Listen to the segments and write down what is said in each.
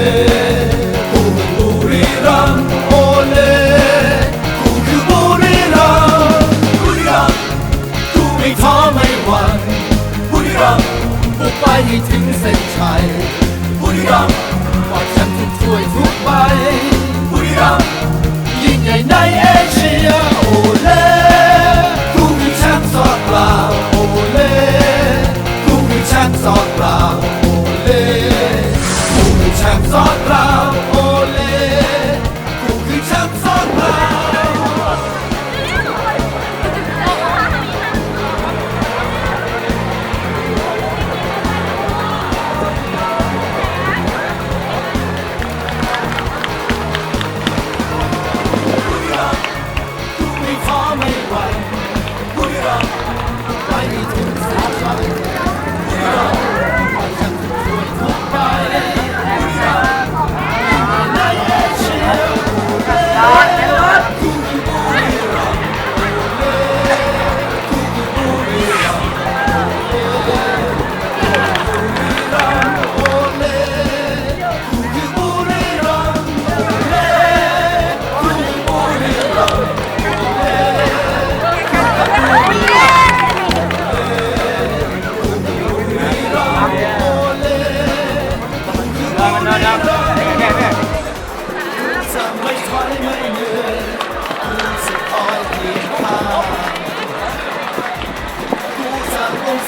กู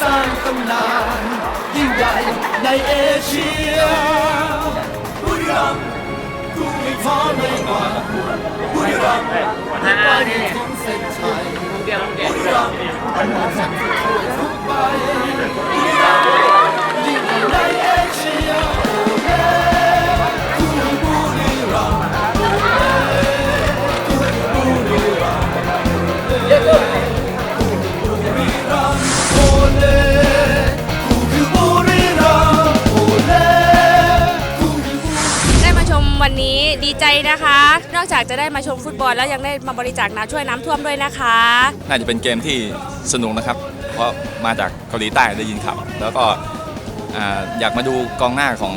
สร้างตำนานยิ่งใหญ่ในเอเชียบุรีรัมย์กูไม่ท้อไม่หวั่นบุรีรัมย์ไปให้ถึงเส้นชัยบุรีรัมย์มันจะทุกทุกใบ ดีใจนะคะ นอกจากจะได้มาชมฟุตบอลแล้วยังได้มาบริจาคน้ำช่วยน้ำท่วมด้วยนะคะ น่าจะเป็นเกมที่สนุกนะครับ เพราะมาจากเกาหลีใต้ได้ยินข่าวแล้วก็อ่าอยากมาดูกองหน้าของ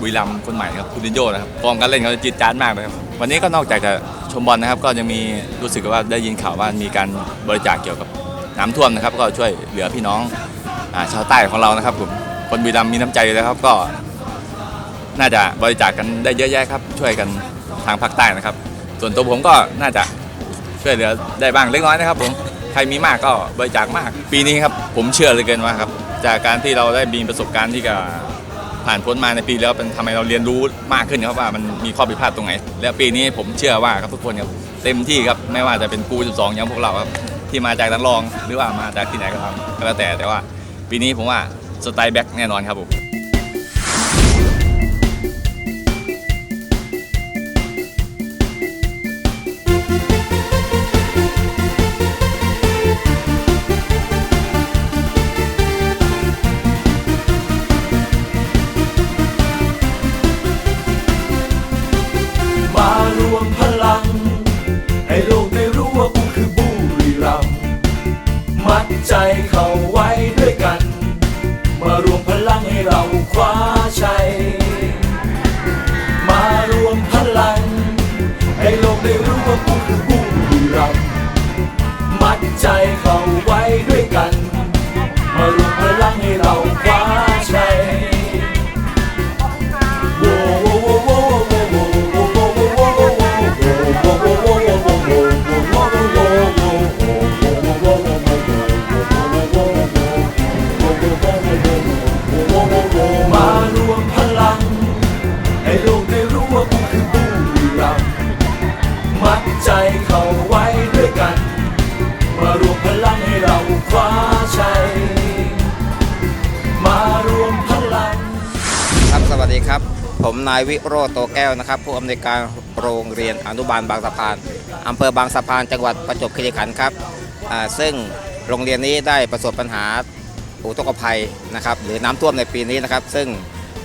บุรีรัมย์คนใหม่ครับคูดินโยนะครับฟอร์มการเล่นเขาจิตจานมากเลยครับวันนี้ก็นอกจากจะชมบอลนะครับ ก็ยังมีรู้สึกว่าได้ยินข่าวว่ามีการบริจาคเกี่ยวกับน้ำท่วมนะครับ ก็ช่วยเหลือพี่น้องอาชาวใต้ของเรานะครับผมคนบุรีรัมย์มีน้ำใจนะครับก็ น่าจะบริจาคกันได้เยอะแยะครับ ช่วยกันทางภาคใต้นะครับ ส่วนตัวผมก็น่าจะช่วยเหลือได้บ้างเล็กน้อยนะครับผมใครมีมากก็บริจาคมาก ปีนี้ครับผมเชื่อเลยเกินว่าครับจากการที่เราได้มีประสบการณ์ที่กับผ่านพ้นมาในปีแล้วเป็นทำให้เราเรียนรู้มากขึ้นครับว่ามันมีข้อผิดพลาดตรงไหน และปีนี้ผมเชื่อว่าครับทุกคนครับเต็มที่ครับไม่ว่าจะเป็นกู 12 อย่างพวกเราครับที่มาจากนักรองหรือว่ามาจากที่ไหนก็ตามก็แล้วแต่แต่ว่า ปีนี้ผมว่าสไตล์แบ็คแน่นอนครับผม ใจเข้าไว้ด้วยกันมารวม ดีครับ ผมนายวิโรจน์โตแก้วนะครับ ผู้อำนวยการโรงเรียนอนุบาลบางสะพานอำเภอบางสะพาน จังหวัดประจวบคีรีขันธ์ครับอ่าซึ่งโรงเรียนนี้ได้ประสบปัญหาอุทกภัยนะครับหรือน้ำท่วมในปีนี้นะครับ ซึ่ง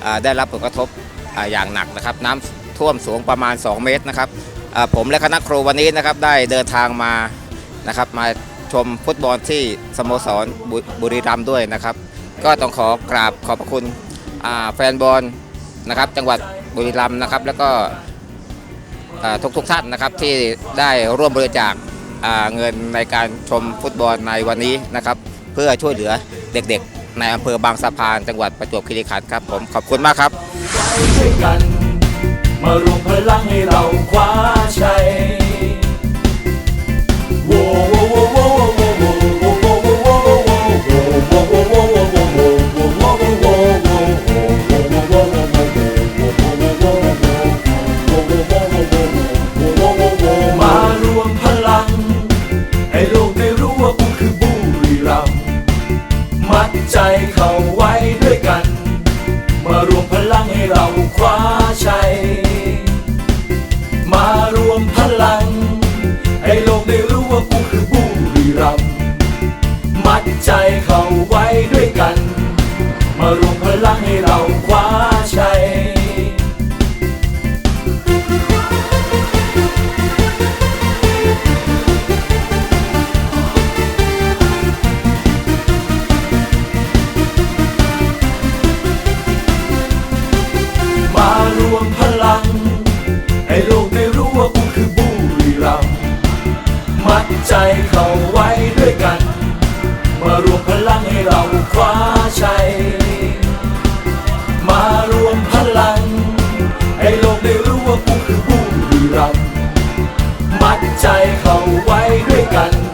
อ่าได้รับผลกระทบอ่าอย่างหนักนะครับ น้ำท่วมสูงประมาณ 2 เมตรนะครับอ่าผมและคณะครูวันนี้นะครับได้เดินทางมานะครับมาชมฟุตบอลที่สโมสรบุบุรีรัมย์ด้วยนะครับ ก็ต้องขอกราบขอบพระคุณอ่าแฟนบอล นะครับ จังหวัดบุรีรัมย์นะครับ แล้วก็ทุกทุกท่านนะครับที่ได้ร่วมบริจาคเงินในการชมฟุตบอลในวันนี้นะครับ เพื่อช่วยเหลือเด็กๆ ในอำเภอบางสะพาน จังหวัดประจวบคีรีขันธ์ครับผมขอบคุณมากครับมารวมพลังให้เราคว้าชัย มัดใจเข้าไว้ด้วยกัน มารวมพลังให้เราคว้าชัย มารวมพลัง ให้โลกได้รู้ว่ากูคือบุรีรัมมัดใจเข้าไว้ด้วยกัน มารวมพลังให้เราคว้าชัย ใจเข้าไว้ด้วยกัน